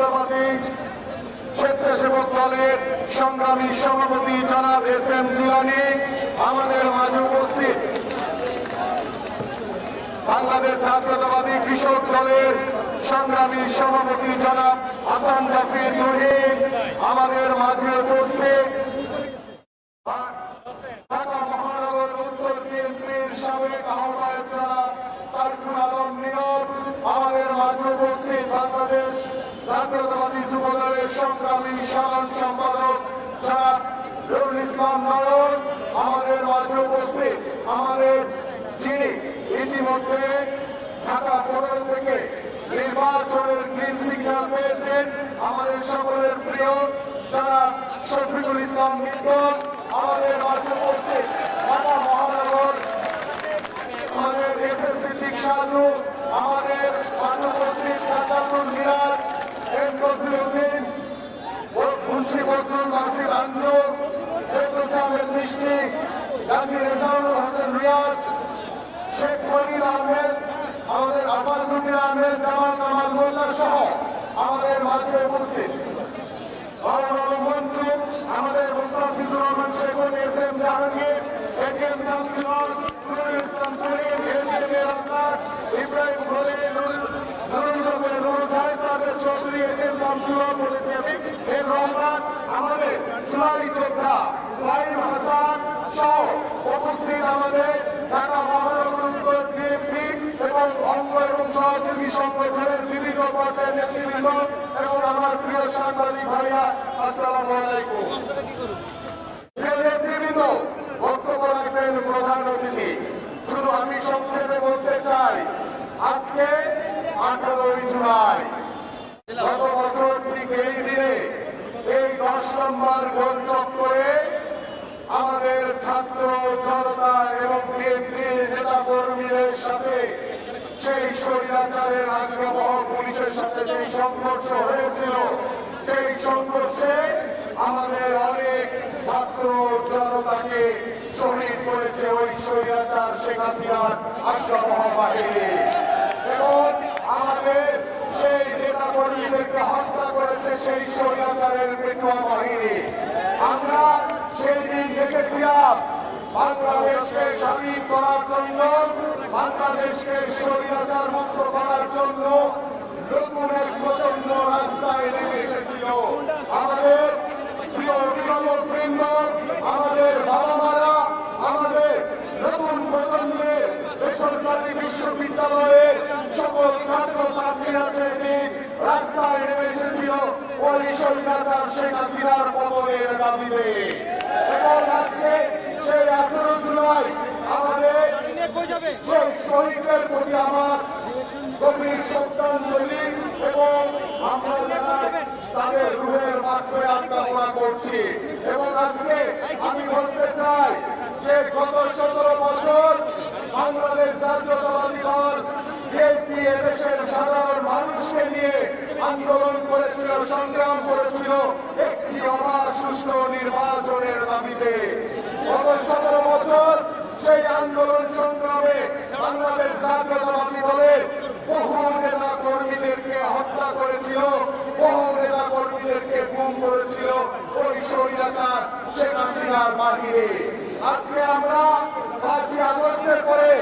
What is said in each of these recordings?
জাতীয়তাবাদী স্বেচ্ছাসেবক দলের সংগ্রামী সভাপতি জনাব এস এম জিলানি আমাদের মাঝে উপস্থিত। বাংলাদেশ জাতীয়তাবাদী কৃষক দলের সংগ্রামী সভাপতি জনাব হাসান জাফির তুহিন আমাদের মাঝে উপস্থিত। ঢাকা মহানগর উত্তর বিএনপির সাবেক আহ্বায়ক জনাব সাইফুল আলম নিয়োগ আমাদের মাঝে উপস্থিত বাংলাদেশ জাতীয়তাবাদী যুব দলের সংগ্রামী সাধারণ সম্পাদক নুরুল ইসলাম নয়ন আমাদের মাঝে উপস্থিত আমাদের যিনি ইতিমধ্যে ঢাকা পনেরো থেকে নির্বাচনের গ্রিন সিগন্যাল পেয়েছেন, আমাদের সকলের প্রিয় যারা শফিকুল ইসলাম মিত্র, আমাদের মাঝে উপস্থিত ঢাকা মহানগর, আমাদের এস এস সিদ্দিক সাজু আমাদের মাঝে মুন্সি বদরুল ফেরদৌস আহমেদ মিষ্টি গাজী রেজাউল হাসান রিয়াজ, শেখ ফরিদ আহমেদ, আমাদের আফাজুদ্দিন আহমেদ, জামাল কামাল মোল্লা সহ আমাদের মাঝে উপস্থিত। মঞ্চ, আমাদের Mustafizur Rahman শেখুন S M Jahangir AGM Shamsul Nurul Islam তরিম M A Razzak Ibrahim Nurul Chowdhury AGM Shamsul বলেছি আমি। এর রহমান আমাদের সুলাই যোদ্ধা ফাহিম হাসান সহ উপস্থিত আমাদের ঢাকা মহানগর উত্তর বিএনপি এবং অঙ্গ এবং সহযোগী সংগঠনের বিভিন্ন পর্যায়ের নেতৃবৃন্দ এবং আমার প্রিয় সাংবাদিক ভাইরা, আসসালামু আলাইকুম। নেতৃবৃন্দ, বক্তব্য রাখবেন প্রধান অতিথি। শুধু আমি সংক্ষেপে বলতে চাই, আজকে আঠারোই জুলাই গত বছর ঠিক এই দিনে এই দশ নম্বর গোল চক্করে আমাদের ছাত্র জনতা এবং বিএনপির নেতা কর্মীদের সাথে সেই স্বৈরাচারের আগ্রহ পুলিশের সাথে যে সংঘর্ষ হয়েছিল, সেই সংঘর্ষে আমাদের অনেক ছাত্র জনতাকে শহীদ করেছে ওই স্বৈরাচার শেখ হাসিনার আগ্রহ বাহিনী। এবং আমাদের সেই নেতা কর্মীদেরকে হত্যা করেছে সেই স্বৈরাচারের পেটুয়া বাহিনী আমরা সেই দিন দেখেছিলাম, বাংলাদেশকে স্বাধীন করার জন্য, বাংলাদেশকে স্বৈরাচার মুক্ত করার জন্য রাস্তায় নেমে এসেছিল। আমাদের প্রিয় অভিভাবক বৃন্দ, আমাদের বাবা মারা আমাদের নতুন প্রজন্মের বেসরকারি বিশ্ববিদ্যালয়ের সকল ছাত্র ছাত্রীরা সেদিন রাস্তায় নেমে এসেছিল ওই শেখ হাসিনার পতনের দাবিতে এবং আজকে সেই আঠারো জুলাই আমাদের প্রতি আমার গভীর শ্রদ্ধাঞ্জলি এবং আমরা যারা তাদের রুহের মাত্রে আত্মা করছি এবং আজকে আমি বলতে চাই যে গত সতেরো বছর বাংলাদেশ জাতীয়তাবাদী দল বিএনপি এদেশের সাধারণ মানুষকে নিয়ে আন্দোলন করেছিল সংগ্রাম করেছিল একটি অবাধ সুষ্ঠু নির্বাচনের দাবিতে গত সতেরো বছর সেই আন্দোলন সংগ্রামে বাংলাদেশ জাতীয়তাবাদী দলের বহু নেতা কর্মীদেরকে হত্যা করেছিল বহু নেতা কর্মীদেরকে গুম করেছিল ওই স্বৈরাচার শেখ হাসিনার বাহিনী আজকে আমরা পাঁচই আগস্টের পরে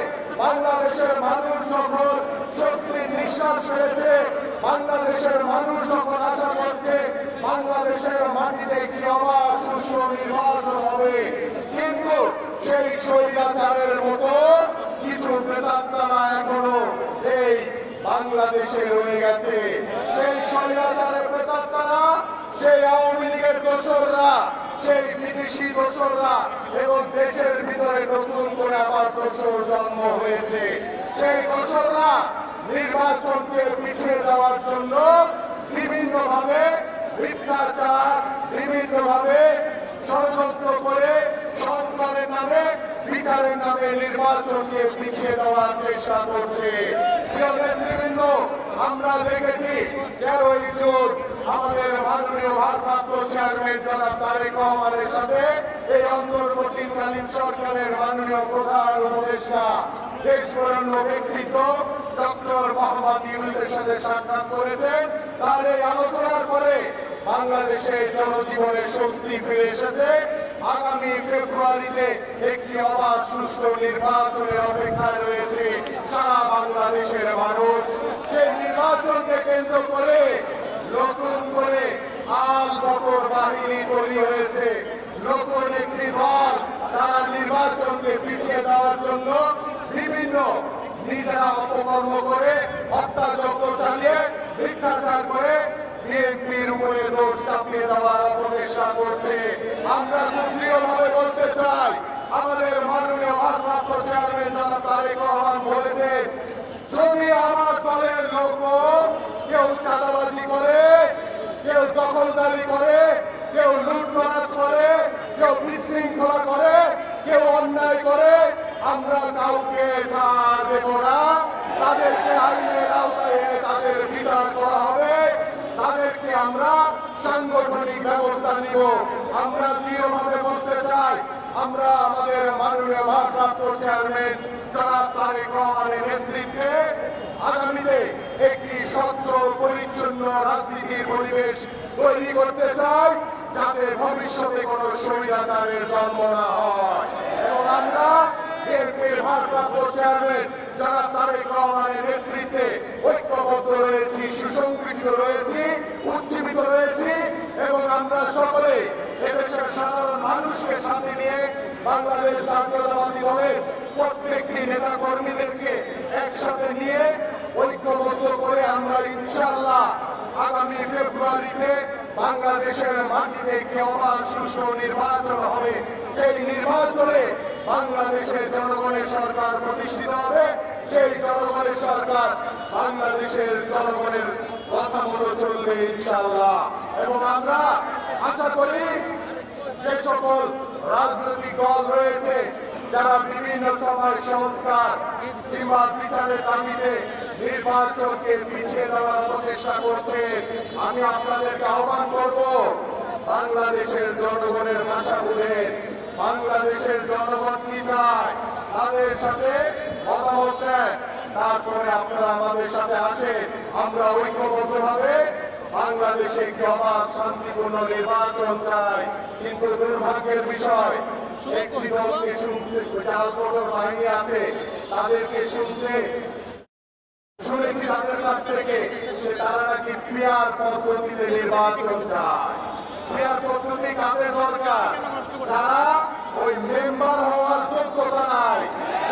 বাংলাদেশের মানুষ যখন স্বস্তির নিঃশ্বাস ফেলেছে, বাংলাদেশের মানুষ যখন আশা করছে, বাংলাদেশের মাটিতে একটি অবাধ সুষ্ঠু নির্বাচন হবে। কিন্তু সেই স্বৈরাচারের মতো কিছু প্রেতাত্মারা এখনও এই বাংলাদেশে রয়ে গেছে। সেই স্বৈরাচারের প্রেতাত্মারা সেই আওয়ামী লীগের দোসররা সেই বিদেশি দোসররা এবং দেশের ভিতরে নতুন করে আবার দোসর জন্ম হয়েছে। সেই দোসররা নির্বাচনকে পিছিয়ে দেওয়ার জন্য বিভিন্নভাবে মিথ্যাচার, বিভিন্নভাবে ষড়যন্ত্র করে সংস্কারের নামে, বিচারের নামে নির্বাচনকে পিছিয়ে দেওয়ার চেষ্টা করছে। আমরা দেখেছি তেরোই জুন আমাদের মাননীয় ভারপ্রাপ্ত চেয়ারম্যান জনাব তারেক রহমানের সাথে এই অন্তর্বর্তীকালীন সরকারের মাননীয় প্রধান উপদেষ্টা দেশ বরণ্য ব্যক্তিত্ব ডক্টর মোহাম্মদ ইউনুসের সাথে সাক্ষাৎ করেছেন। তার এই আলোচনা বাংলাদেশে জনজীবনে স্বস্তি ফিরে এসেছে। আগামী ফেব্রুয়ারিতে একটি অবাধ সুষ্ঠু নির্বাচনের অপেক্ষায় রয়েছে সারা বাংলাদেশের মানুষ। সেই নির্বাচনকে কেন্দ্র করে নতুন করে আল বকর বাহিনী তৈরি হয়েছে। নতুন একটি দল তারা নির্বাচনকে পিছিয়ে দেওয়ার জন্য বিভিন্ন নিজেরা অপকর্ম করে, হত্যাযজ্ঞ চালিয়ে, মিথ্যাচার করে বিএনপির উপরে দোষ চাপিয়ে দেওয়ার অপচেষ্টা করছে। আমরা দৃঢ়ভাবে বলতে চাই, আমাদের মাননীয় ভারপ্রাপ্ত চেয়ারম্যান জনাব তারেক রহমান বলেছে যদি আমার দলের লোক কেউ চাঁদাবাজি করে, কেউ দখলদারি করে, কেউ লুটতরাজ করে, কেউ বিশৃঙ্খলা করে, কেউ অন্যায় করে, আমরা কাউকে দেব না। তাদেরকে আইনের আওতায় তাদের বিচার করা হবে। তাদেরকে আমরা সাংগঠনিক ব্যবস্থা নিব। আমরা দৃঢ়ভাবে বলতে চাই, আমরা আমাদের মাননীয় ভারপ্রাপ্ত চেয়ারম্যান জনাব তারেক রহমানের নেতৃত্বে আগামীতে একটি স্বচ্ছ পরিচ্ছন্ন রাজনীতির পরিবেশ তৈরি করতে চাই, যাতে ভবিষ্যতে কোনো স্বৈরাচারের জন্ম না হয়। আমরা যারা নেতৃত্বে ঐক্যবদ্ধ রয়েছি রয়েছি এবং আমরা এদেশের সাধারণ মানুষকে নিয়ে বাংলাদেশ প্রত্যেকটি নেতা কর্মীদেরকে একসাথে নিয়ে ঐক্যবদ্ধ করে আমরা ইনশাল্লাহ আগামী ফেব্রুয়ারিতে বাংলাদেশের মাটিতে একটি অবাধ সুষ্ঠু নির্বাচন হবে। সেই নির্বাচনে বাংলাদেশের জনগণের সরকার প্রতিষ্ঠিত হবে। সেই জনগণের সরকার বাংলাদেশের জনগণের কথা মতো চলবে ইনশাল্লাহ এবং আমরা আশা করি যে সকল রাজনৈতিক দল রয়েছে, যারা বিভিন্ন সময় সংস্কার বিচারের দাবিতে নির্বাচনকে পিছিয়ে দেওয়ার প্রচেষ্টা করছে। আমি আপনাদেরকে আহ্বান করব, বাংলাদেশের জনগণের ভাষা বুঝেন বাংলাদেশের জনগণ কি চায়, তাদের সাথে মতামত তারপরে আপনারা আমাদের সাথে আসেন। আমরা ঐক্যবদ্ধভাবে বাংলাদেশে একটি শান্তিপূর্ণ নির্বাচন চাই। কিন্তু দুর্ভাগ্যের বিষয়, একটি দলকে শুনতে জালপোষণ বাহিনী আছে, তাদেরকে শুনতে শুনেছি তাদের কাছ থেকে যে তারা নাকি পিয়ার পদ্ধতিতে নির্বাচন চায়। পিয়ার পদ্ধতি কাদের দরকার? যারা ওই মেম্বার হওয়ার যোগ্যতা নাই,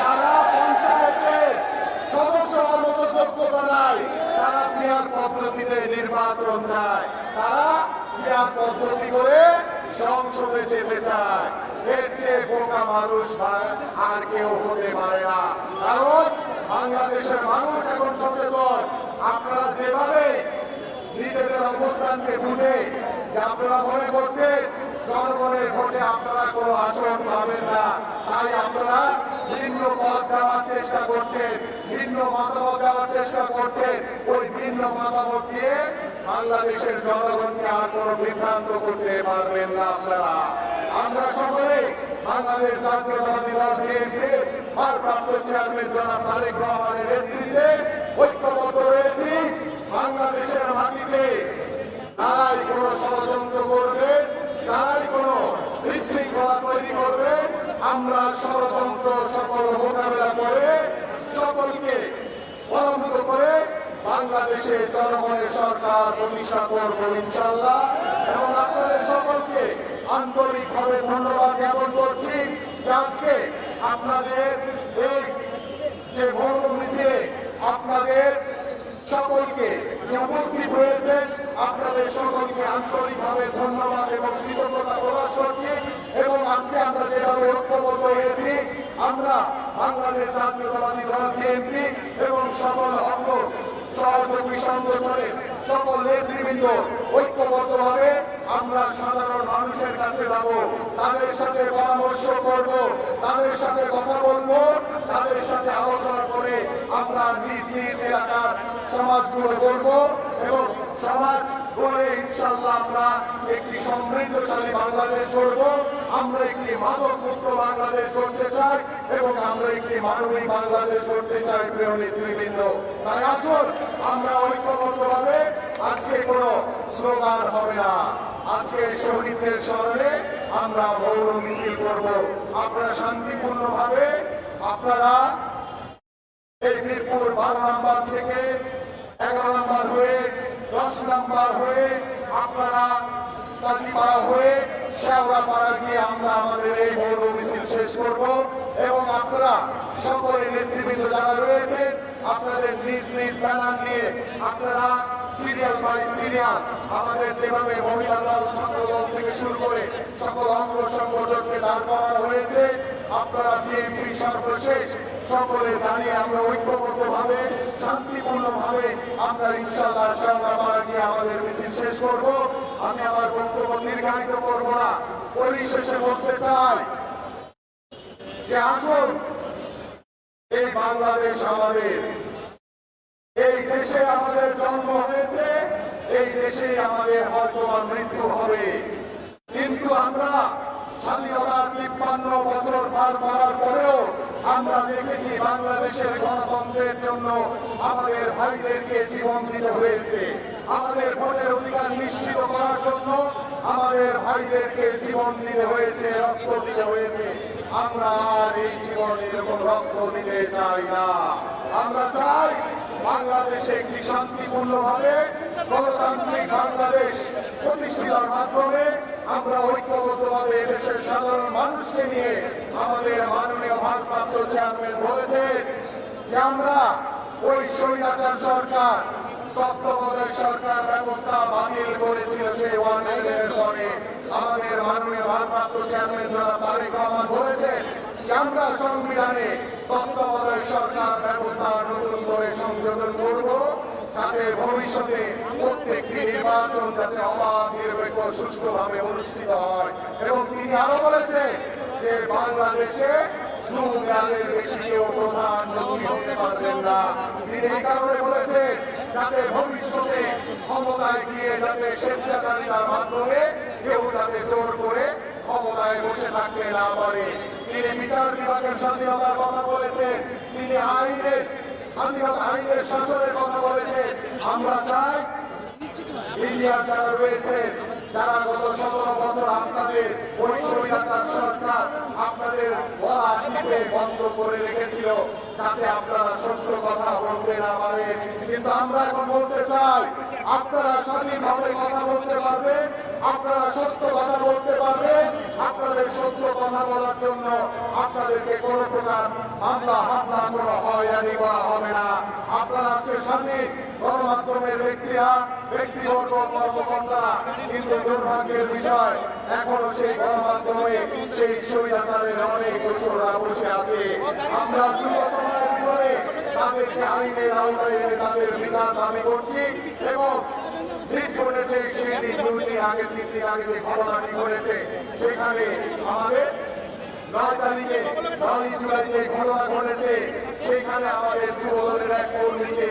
যারা পঞ্চায়েতের সদস্য হওয়ার মতো যোগ্যতা নাই, তারা পিয়ার পদ্ধতিতে নির্বাচন চায়। তারা পিয়ার পদ্ধতি করে সংসদে যেতে চায়। এর চেয়ে বোকা মানুষ আর কেউ হতে পারে না। কারণ বাংলাদেশের মানুষ এখন সচেতন। আপনারা যেভাবে নিজেদের অবস্থানকে বুঝে, যে আপনারা মনে করছেন, জনগণের ভোটে আপনারা কোনো আসন পাবেন না। তাই আপনারা ভিন্ন পদ দেওয়ার চেষ্টা করছেন, ভিন্ন মতামত দেওয়ার চেষ্টা করছেন। ওই ভিন্ন মতামত দিয়ে বাংলাদেশের জনগণকে আর কোনো বিভ্রান্ত করতে পারবেন না আপনারা। আমরা সকলে বাংলাদেশ জাতীয়তাবাদী দল বিএনপি ভারপ্রাপ্ত চেয়ারম্যান জনাব তারেক রহমানের নেতৃত্বে ঐক্যবদ্ধ রয়েছি। বাংলাদেশের মাটিতে যারাই কোনো ষড়যন্ত্র করবে যারাই কোনো বিশৃঙ্খলা তৈরি করবে। আমরা ষড়যন্ত্র সকল মোকাবেলা করে সকলকে পরামর্শ করে বাংলাদেশের জনগণের সরকার প্রতিষ্ঠা করব ইনশাল্লাহ এবং আপনাদের সকলকে আন্তরিকভাবে ধন্যবাদ জ্ঞাপন করছি আজকে আপনাদের এই যে মৌন মিছিলে আপনাদের সকলকে উপস্থিত হয়েছেন, আপনাদের সকলকে আন্তরিকভাবে ধন্যবাদ এবং কৃতজ্ঞতা প্রকাশ করছি এবং আজকে আমরা যেভাবে ঐক্যবদ্ধ হয়েছি, আমরা বাংলাদেশ জাতীয়তাবাদী দল বিএনপি এবং সকল অঙ্গ সহযোগী সংগঠনের সকল নেতৃবৃন্দ ঐক্যবদ্ধভাবে আমরা সাধারণ মানুষের কাছে যাব, তাদের সাথে পরামর্শ করব, তাদের সাথে কথা বলব, তাদের সাথে আলোচনা করে আমরা নিজ নিজ এলাকার সমাজগুলো করব এবং সমাজ করে ইনশাল্লাহ আমরা একটি সমৃদ্ধশালী বাংলাদেশ করব আমরা একটি মাদক মুক্ত বাংলাদেশ করতে চাই এবং আমরা একটি মানবিক বাংলাদেশ করতে চাই, প্রিয় নেতৃবৃন্দ। তাই আসুন, আমরা ঐক্যবদ্ধভাবে আজকে কোনো স্লোগান হবে না। আজকে শহীদদের স্মরণে আমরা মৌন মিছিল করব। আপনারা শান্তিপূর্ণভাবে আপনারা এই মিরপুর বারো নম্বর থেকে এগারো নম্বর হয়ে, দশ নম্বর হয়ে, আপনারা কাজীপাড়া হয়ে, শেওড়াপাড়া গিয়ে আমরা আমাদের এই মৌন মিছিল শেষ করব। এবং আপনারা সকলে নেতৃবৃন্দ যারা রয়েছে আপনাদের নিজ নিজ ব্যানার নিয়ে আপনারা সিরিয়াল বাই সিরিয়াল আমাদের যেভাবে মহিলা দল, ছাত্র দল থেকে শুরু করে সকল অঙ্গ সংগঠনকে দাঁড় করানো হয়েছে, আপনারা বিএনপি সর্বশেষ সকলে দাঁড়িয়ে আমরা ঐক্যবদ্ধ ভাবে শান্তিপূর্ণ ভাবে আমরা ইনশাল্লাহ সামনা গিয়ে আমাদের মিছিল শেষ করব। আমি আমার বক্তব্য দীর্ঘায়িত করব না। পরিশেষে বলতে চাই যে আসুন এই বাংলাদেশ আমাদের। এই দেশে আমাদের জন্ম হয়েছে, এই দেশে আমাদের হয়তো মৃত্যু হবে। কিন্তু আমরা স্বাধীনতার তিপ্পান্ন বছর পার করার পরেও আমরা দেখেছি বাংলাদেশের গণতন্ত্রের জন্য আমাদের ভাইদেরকে জীবন দিতে হয়েছে। আমাদের ভোটের অধিকার নিশ্চিত করার জন্য আমাদের ভাইদেরকে জীবন দিতে হয়েছে, রক্ত দিতে হয়েছে। আমরা এই জীবন এরকম রক্ত দিতে চাই না। আমরা চাই বাংলাদেশে একটি শান্তিপূর্ণ ভাবে গণতান্ত্রিক বাংলাদেশ প্রতিষ্ঠিতার মাধ্যমে আমরা ঐক্যবদ্ধভাবে দেশের সাধারণ মানুষকে নিয়ে আমাদের মাননীয় ভারপ্রাপ্ত চেয়ারম্যান বলেছেন যে আমরা ওই স্বৈরাচার সরকার, তত্ত্বাবধায়ক সরকার ব্যবস্থা বাতিল করেছিল সেই ওয়ান পরে। আমাদের মাননীয় ভারপ্রাপ্ত চেয়ারম্যান যারা তারেক রহমান বলেছেন যে আমরা সংবিধানে তত্ত্বাবধায়ক সরকার ব্যবস্থা নতুন করে সংযোজন করব যাতে ভবিষ্যতে প্রত্যেকটি নির্বাচন যাতে অবাধ, নিরপেক্ষ, সুষ্ঠুভাবে অনুষ্ঠিত হয়। এবং তিনি আরও বলেছেন যে বাংলাদেশে দু মেয়াদের বেশি কেউ প্রধানমন্ত্রী হতে পারবেন না। তিনি এই কারণে বলেছেন যাতে ভবিষ্যতে ক্ষমতায় গিয়ে যাতে স্বেচ্ছাচারিতার মাধ্যমে কেউ যাতে জোর করে ক্ষমতায় বসে থাকতে না পারে। তিনি বিচার বিভাগের স্বাধীনতার কথা বলেছেন, তিনি আইনের, স্বাধীনতা আইনের শাসনের কথা বলেছেন। আমরা চাই ইন্ডিয়ার যারা রয়েছেন যারা গত সতেরো বছর আপনাদের ওই সরকার, আপনাদের বলা বন্ধ করে রেখেছিল যাতে আপনারা সত্য কথা বলতে না পারেন। কিন্তু আমরা এখন বলতে চাই, আপনারা স্বাধীনভাবে কথা বলতে পারবেন, আপনারা সত্য কথা বলতে পারবেন। আপনাদের সত্য কথা বলার জন্য আপনাদেরকে কোনো প্রকার হামলা হামলা কোনো হয়রানি করা হবে না। আপনারা আজকে স্বাধীন গণমাধ্যমের ব্যক্তিরা ব্যক্তিবর্গ কর্মকর্তারা কিন্তু দুর্ভাগ্যের বিষয়, এখনও সেই গণমাধ্যমে সেই স্বৈরাচারের অনেক দোষরা বসে আছে। আমরা সময়ের ভিতরে তাদেরকে আইনের আওতায় এনে তাদের বিচার দাবি করছি এবং সেই দিন দিন আগে সেখানে আমাদের নয় সেখানে আমাদের যুবদলের এক কর্মীকে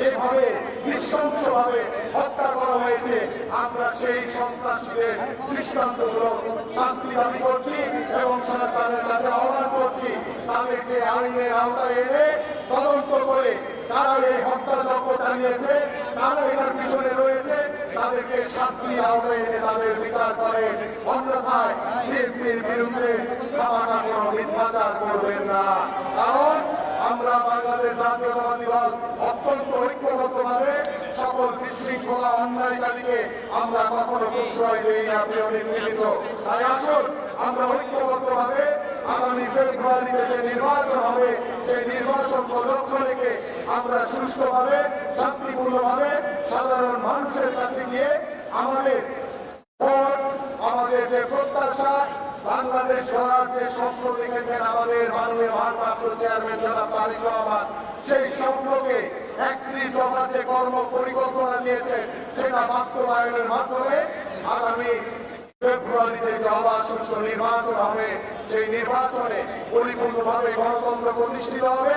যেভাবে নৃশংসভাবে হত্যা করা হয়েছে, আমরা সেই সন্ত্রাসীদের দৃষ্টান্তগুলো শাস্তি দাবি করছি এবং সরকারের কাছে আহ্বান করছি, তাদেরকে আইনের আওতায় এনে তদন্ত করে তারা এই হত্যাযজ্ঞ চালিয়েছে, তারা এটার পিছনে রয়েছে, তাদেরকে শাস্তির আওতায় এনে তাদের বিচার করে। অন্যথায় বিএনপির বিরুদ্ধে খামাকা কোনো মিথ্যাচার করবেন না। কারণ আমরা বাংলাদেশ জাতীয়তাবাদী দল সকল বিশৃঙ্খলা অন্যায়কারীকে আমরা কখনো প্রশ্রয় দেই না, প্রিয় নেতৃবৃন্দ। তাই আসুন, আমরা ঐক্যবদ্ধভাবে আগামী ফেব্রুয়ারিতে যে নির্বাচন হবে, সেই নির্বাচনকে লক্ষ্য রেখে আমরা সুষ্ঠুভাবে, শান্তিপূর্ণভাবে সাধারণ মানুষের কাছে গিয়ে আমাদের ভোট, আমাদের যে প্রত্যাশা বাংলাদেশ গড়ার যে স্বপ্ন দেখেছেন আমাদের মাননীয় ভারপ্রাপ্ত চেয়ারম্যান জনাব তারেক রহমান, সেই স্বপ্নকে একত্রিশ দফার যে কর্ম পরিকল্পনা দিয়েছেন সেটা বাস্তবায়নের মাধ্যমে আগামী ফেব্রুয়ারিতে যে অবাধ সুষ্ঠু নির্বাচন হবে, সেই নির্বাচনে পরিপূর্ণভাবে গণতন্ত্র প্রতিষ্ঠিত হবে,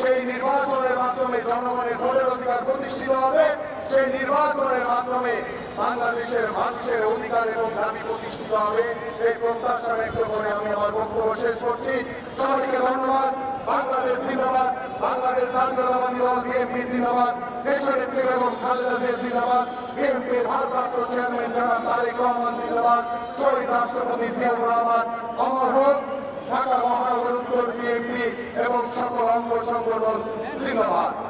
সেই নির্বাচনের মাধ্যমে জনগণের ভোটের অধিকার প্রতিষ্ঠিত হবে, সেই নির্বাচনের মাধ্যমে বাংলাদেশের মানুষের অধিকার এবং দাবি প্রতিষ্ঠিত হবে। এই প্রত্যাশা ব্যক্ত করে আমি আমার বক্তব্য শেষ করছি। সবাইকে ধন্যবাদ। বাংলাদেশ জিন্দাবাদ। বাংলাদেশ জাতীয়তাবাদী দল, বিএনপি জিন্দাবাদ। দেশনেত্রী বেগম খালেদা জিয়া জিন্দাবাদ। বিএনপির ভারপ্রাপ্ত চেয়ারম্যান জনাব তারেক রহমান জিন্দাবাদ। শহীদ রাষ্ট্রপতি জিয়াউর রহমান, অমর হোক। ঢাকা মহানগর উত্তর বিএনপি এবং সকল অঙ্গ সংগঠন জিন্দাবাদ।